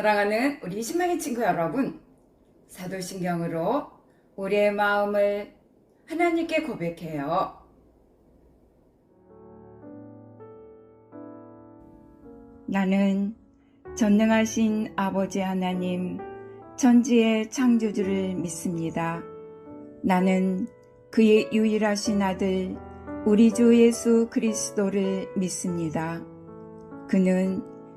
사랑하는 우리 신망의 친구 여러분, 사도신경으로 우리의 마음을 하나님께 고백해요. 나는 전능하신 아버지 하나님, 천지의 창조주를 믿습니다. 나는 그의 유일하신 아들, 우리 주 예수 그리스도를 믿습니다. 그는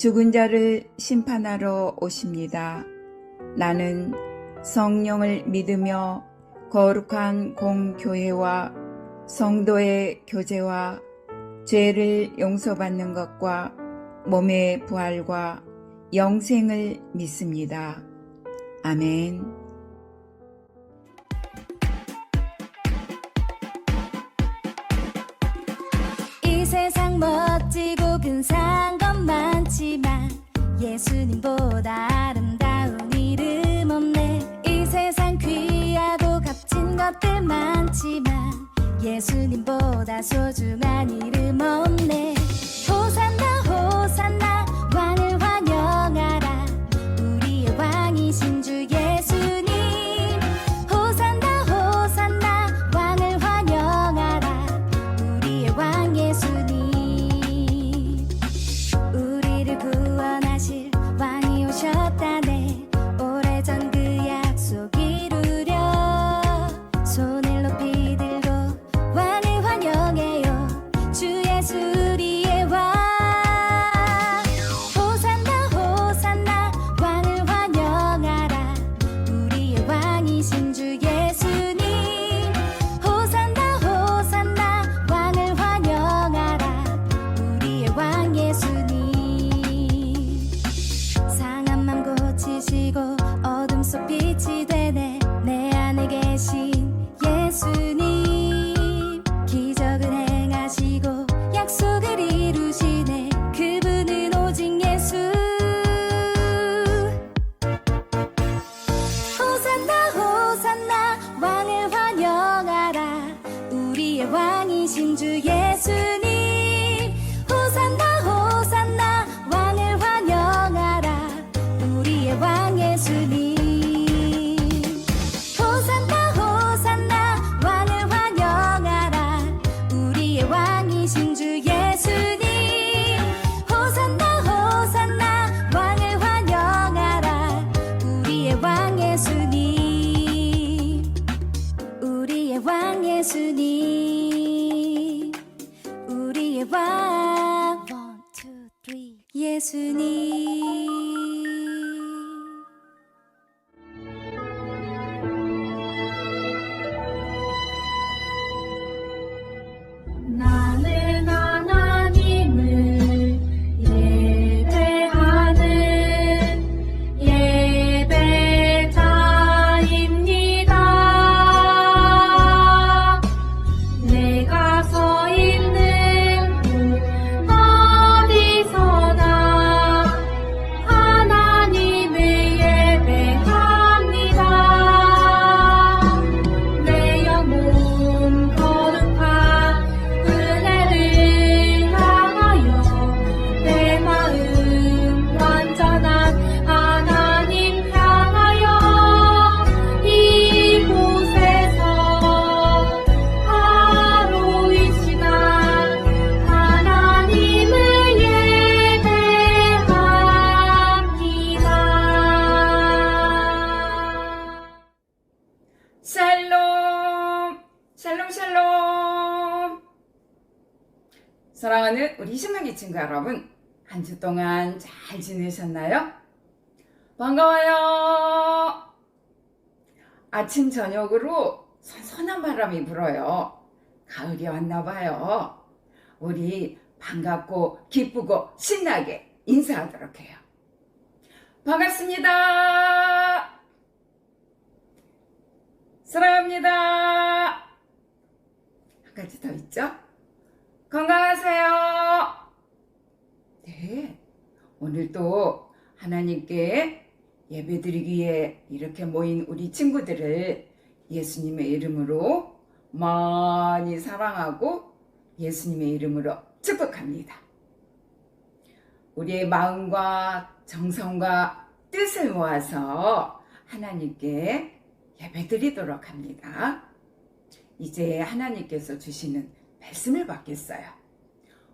죽은 자를 심판하러 오십니다. 나는 성령을 믿으며 거룩한 공교회와 성도의 교제와 죄를 용서받는 것과 몸의 부활과 영생을 믿습니다. 아멘. 이 세상 멋지고 근사 많지만 예수님보다 아름다운 이름 없네. 이 세상 귀하고 값진 것들 많지만 예수님보다 소중한 이름 없네. 호산나 예수님 신명기 친구 여러분, 한 주 동안 잘 지내셨나요? 반가워요! 아침, 저녁으로 선선한 바람이 불어요. 가을이 왔나 봐요. 우리 반갑고 기쁘고 신나게 인사하도록 해요. 반갑습니다! 사랑합니다. 한 가지 더 있죠? 건강하세요. 네. 오늘도 하나님께 예배드리기에 이렇게 모인 우리 친구들을 예수님의 이름으로 많이 사랑하고 예수님의 이름으로 축복합니다. 우리의 마음과 정성과 뜻을 모아서 하나님께 예배드리도록 합니다. 이제 하나님께서 주시는 말씀을 받겠어요.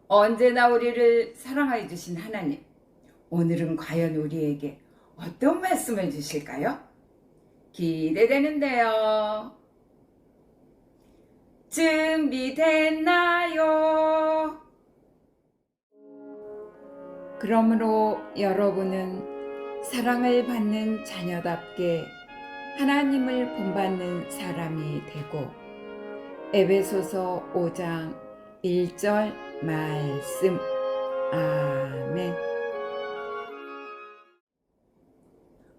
언제나 우리를 사랑해 주신 하나님, 오늘은 과연 우리에게 어떤 말씀을 주실까요? 기대되는데요. 준비됐나요? 그러므로 여러분은 사랑을 받는 자녀답게 하나님을 본받는 사람이 되고 에베소서 5장 1절 말씀 아멘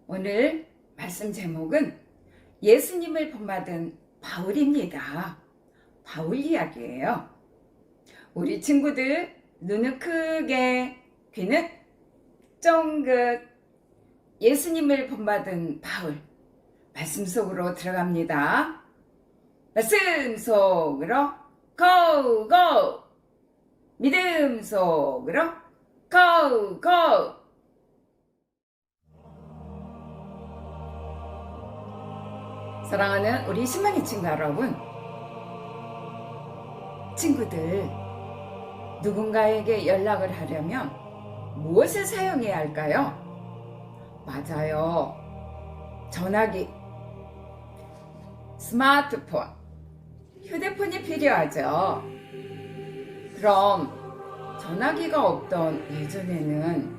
오늘 말씀 제목은 예수님을 본받은 바울입니다. 바울 이야기예요. 우리 친구들 눈은 크게 귀는 쫑긋 예수님을 본받은 바울 말씀 속으로 들어갑니다. 말씀 속으로 고고 믿음 속으로 고 고 사랑하는 우리 신망의 친구 여러분 친구들 누군가에게 연락을 하려면 무엇을 사용해야 할까요? 맞아요. 전화기, 스마트폰, 휴대폰이 필요하죠. 그럼 전화기가 없던 예전에는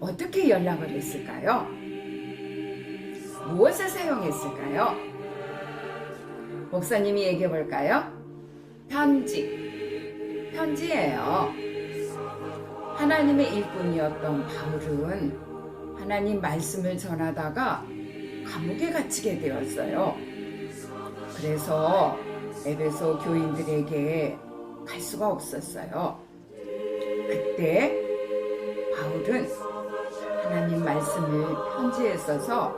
어떻게 연락을 했을까요? 무엇을 사용했을까요? 목사님이 얘기해 볼까요? 편지. 편지예요. 하나님의 일꾼이었던 바울은 하나님 말씀을 전하다가 감옥에 갇히게 되었어요. 그래서 에베소 교인들에게 갈 수가 없었어요. 그때 바울은 하나님 말씀을 편지에 써서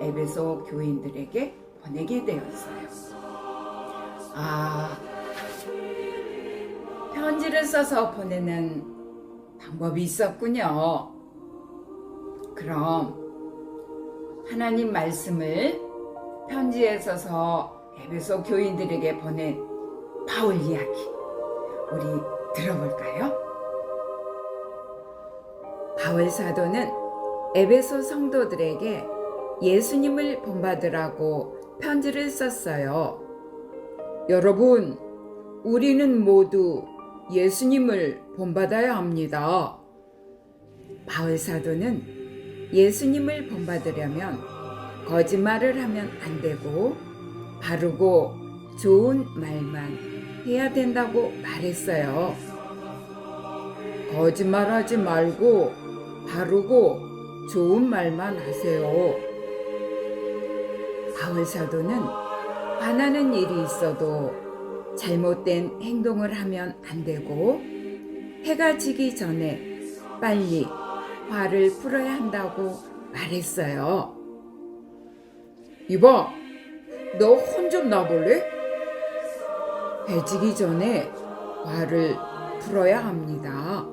에베소 교인들에게 보내게 되었어요. 아, 편지를 써서 보내는 방법이 있었군요. 그럼 하나님 말씀을 편지에 써서 에베소 교인들에게 보낸 바울 이야기 우리 들어볼까요? 바울 사도는 에베소 성도들에게 예수님을 본받으라고 편지를 썼어요. 여러분, 우리는 모두 예수님을 본받아야 합니다. 바울 사도는 예수님을 본받으려면 거짓말을 하면 안 되고 바르고 좋은 말만 해야 된다고 말했어요. 거짓말하지 말고 바르고 좋은 말만 하세요. 바울 사도는 화나는 일이 있어도 잘못된 행동을 하면 안 되고 해가 지기 전에 빨리 화를 풀어야 한다고 말했어요. 이봐, 너 혼 좀 나볼래? 해 지기 전에 화를 풀어야 합니다.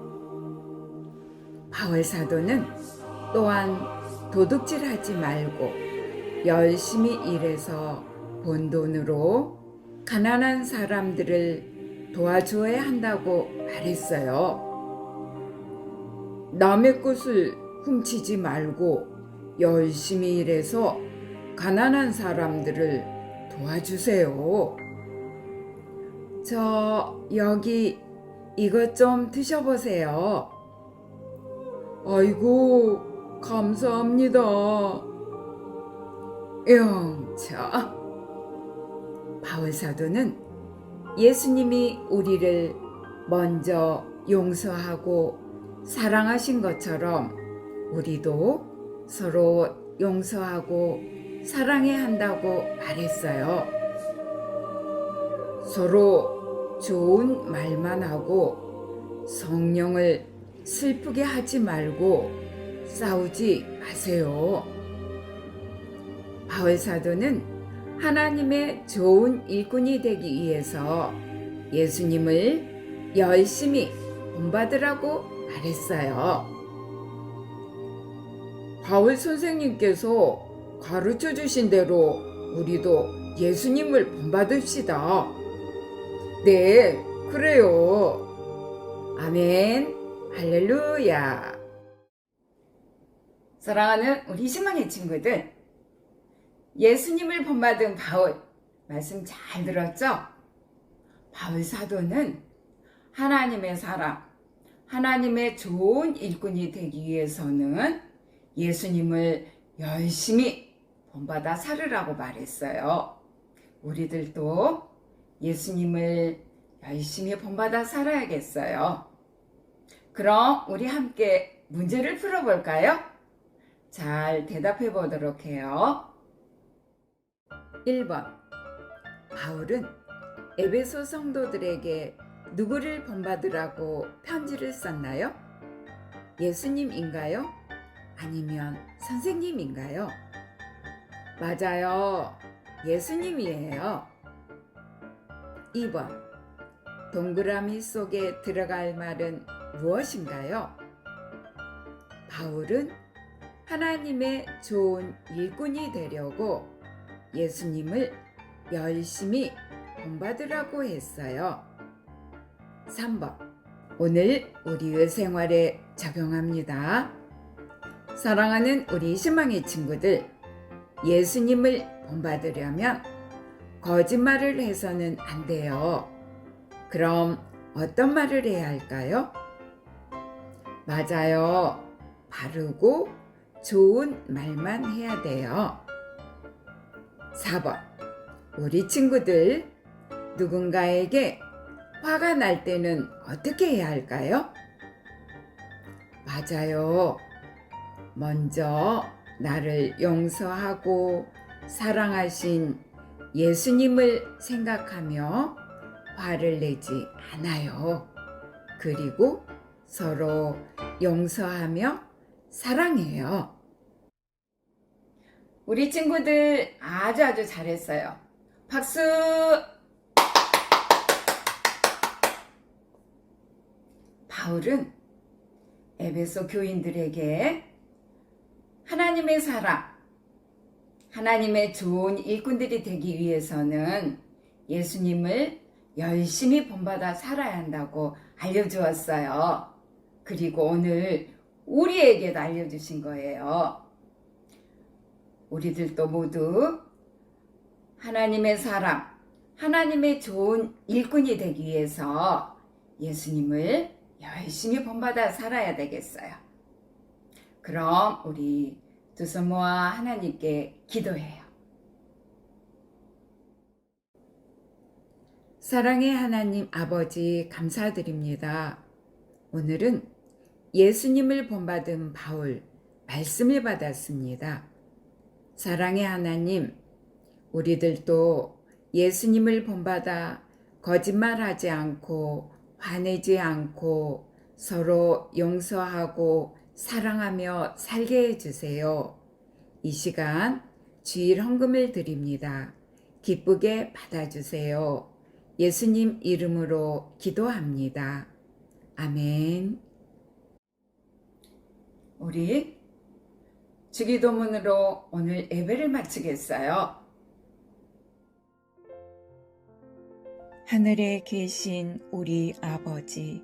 바울 사도는 또한 도둑질하지 말고 열심히 일해서 번 돈으로 가난한 사람들을 도와줘야 한다고 말했어요. 남의 것을 훔치지 말고 열심히 일해서 가난한 사람들을 도와주세요. 저 여기 이것 좀 드셔보세요. 아이고, 감사합니다. 영차. 바울사도는 예수님이 우리를 먼저 용서하고 사랑하신 것처럼 우리도 서로 용서하고 사랑해야 한다고 말했어요. 서로 좋은 말만 하고 성령을 슬프게 하지 말고 싸우지 마세요. 바울 사도는 하나님의 좋은 일꾼이 되기 위해서 예수님을 열심히 본받으라고 말했어요. 바울 선생님께서 가르쳐 주신 대로 우리도 예수님을 본받읍시다. 네, 그래요. 아멘. 할렐루야. 사랑하는 우리 희망의 친구들. 예수님을 본받은 바울. 말씀 잘 들었죠? 바울 사도는 하나님의 사람, 하나님의 좋은 일꾼이 되기 위해서는 예수님을 열심히 본받아 살으라고 말했어요. 우리들도 예수님을 열심히 본받아 살아야겠어요. 그럼 우리 함께 문제를 풀어볼까요? 잘 대답해 보도록 해요. 1번. 바울은 에베소 성도들에게 누구를 본받으라고 편지를 썼나요? 예수님인가요? 아니면 선생님인가요? 맞아요. 예수님이에요. 2번. 동그라미 속에 들어갈 말은 무엇인가요? 바울은 하나님의 좋은 일꾼이 되려고 예수님을 열심히 본받으라고 했어요. 3번. 오늘 우리의 생활에 적용합니다. 사랑하는 우리 희망의 친구들, 예수님을 본받으려면 거짓말을 해서는 안 돼요. 그럼 어떤 말을 해야 할까요? 맞아요. 바르고 좋은 말만 해야 돼요. 4번. 우리 친구들, 누군가에게 화가 날 때는 어떻게 해야 할까요? 맞아요. 먼저 나를 용서하고 사랑하신 예수님을 생각하며 화를 내지 않아요. 그리고 서로 용서하며 사랑해요. 우리 친구들 아주 아주 잘했어요. 박수! 바울은 에베소 교인들에게 하나님의 사랑, 하나님의 좋은 일꾼들이 되기 위해서는 예수님을 열심히 본받아 살아야 한다고 알려주었어요. 그리고 오늘 우리에게도 알려주신 거예요. 우리들도 모두 하나님의 사람, 하나님의 좋은 일꾼이 되기 위해서 예수님을 열심히 본받아 살아야 되겠어요. 그럼 우리 두 손 모아 하나님께 기도해요. 사랑의 하나님 아버지 감사드립니다. 오늘은 예수님을 본받은 바울 말씀을 받았습니다. 사랑의 하나님, 우리들도 예수님을 본받아 거짓말하지 않고 화내지 않고 서로 용서하고 사랑하며 살게 해주세요. 이 시간 주일 헌금을 드립니다. 기쁘게 받아주세요. 예수님 이름으로 기도합니다. 아멘. 우리 주기도문으로 오늘 예배를 마치겠어요. 하늘에 계신 우리 아버지,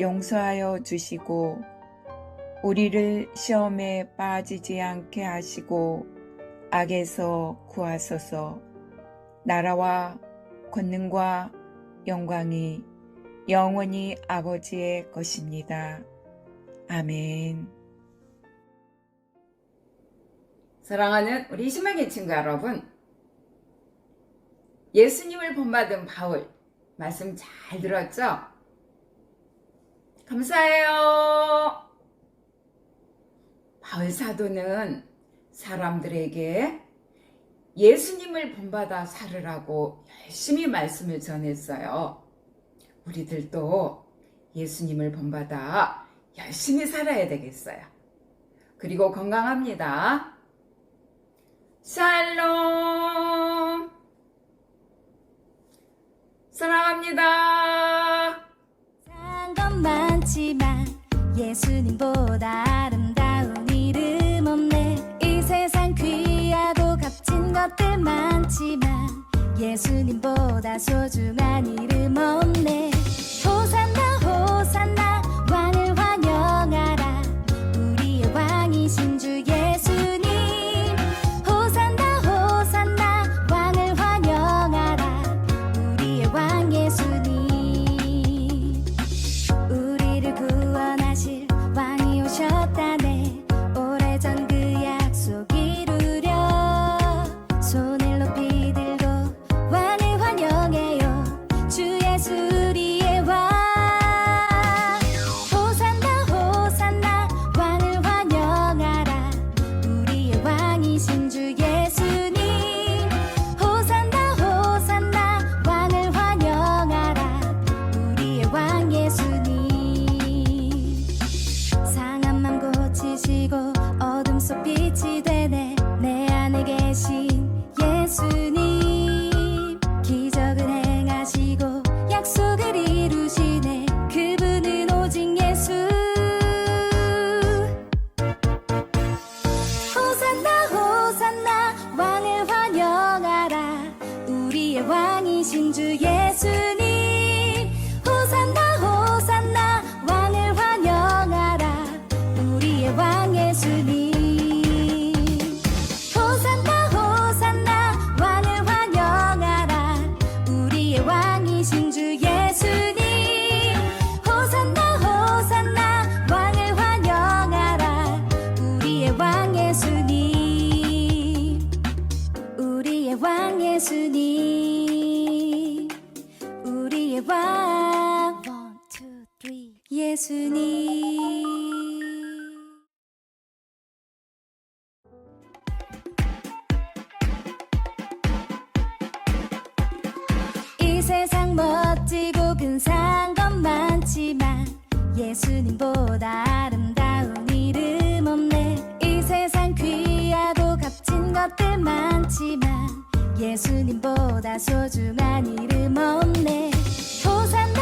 용서하여 주시고 우리를 시험에 빠지지 않게 하시고 악에서 구하소서 나라와 권능과 영광이 영원히 아버지의 것입니다. 아멘. 사랑하는 우리 희망의 친구 여러분, 예수님을 본받은 바울 말씀 잘 들었죠? 감사해요. 바울 사도는 사람들에게 예수님을 본받아 살으라고 열심히 말씀을 전했어요. 우리들도 예수님을 본받아 열심히 살아야 되겠어요. 그리고 건강합니다. 샬롬 사랑합니다. 많지만 예수님보다 아름다운 이름 없네. 이 세상 귀하고 값진 것들 많지만 예수님보다 소중한 이름 없네 왕이신 주 예수님. 호산나 호산나 왕을 환영하라. 우리의 왕 예수님. 우리의 왕 예수님. 우리의 왕. One, two, three. 예수님 것들 많지만 예수님보다 소중한 이름 없네. 호산나